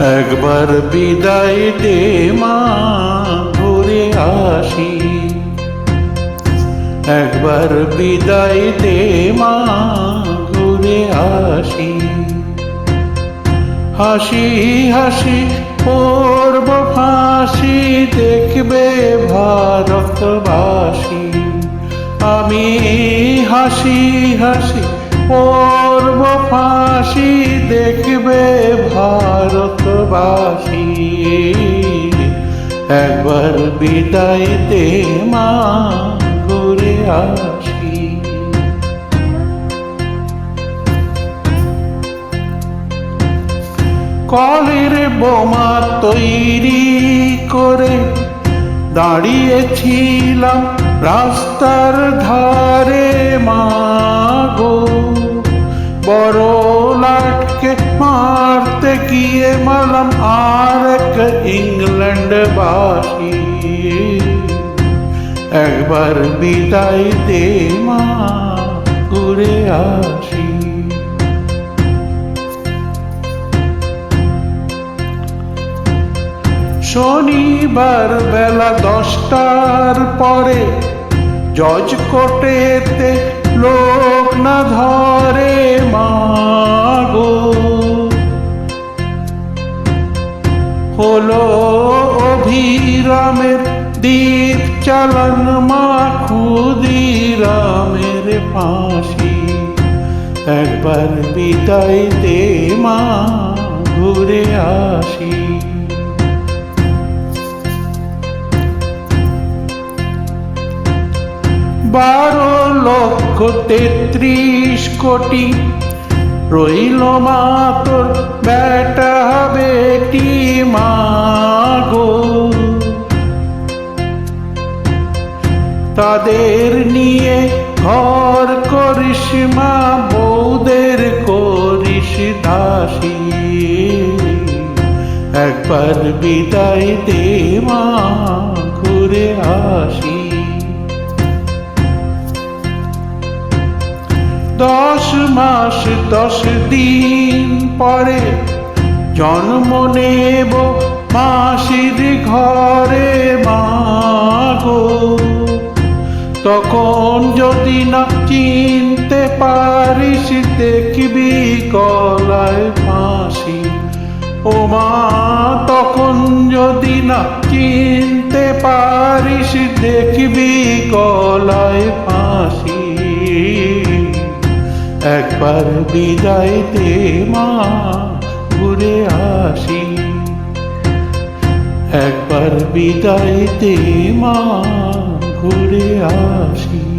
একবার বিদায় দে মা, ঘুরে আসি। একবার বিদায় দে মা, ঘুরে আসি। হাসি হাসি, পূর্ব ফাঁসি, দেখবে ভারতবাসী। আমি হাসি হাসি পূর্ব ফাঁসি দেখবে ভারতবাসী। একবার বিদায় দে মা ঘুরে আসি। কলের বোমা তৈরি করে দাঁড়িয়েছিলাম রাস্তার ধারে মাগো। বড় লাটকে মারতে গিয়ে মালাম আর এক ইংল্যান্ড বাসি। একবার বিদায় দে মা, ঘুরে আসি। শনিবার বেলা দশটার পরে জজ কোটেতে লোক না ধরে মাগো হলো অভিরামের দ্বীপ চালান মা ক্ষুদিরামের ফাঁসি। একবার বিদায় দে মা, ঘুরে আসি। বারো লক্ষ তেত্রিশ কোটি। রইল মা তোর বেটা বেটি মাগো তাদের নিয়ে ঘর করিস মা বৌদের করিস দাসী। একবার বিদায় দে মা, ঘুরে আসি। দশ মাস, দশ দিন পরে জন্ম নেব মাসির ঘরে মাগো তখন যদি না চিনতে পারিস, দেখবি গলায় ফাঁসি। ও মা, তখন যদি না চিনতে পারিস, দেখবি গলায় ফাঁসি। একবার বিদায়তে মা ঘুরে আসি। একবার বিদায়তে মা ঘুরে আসি।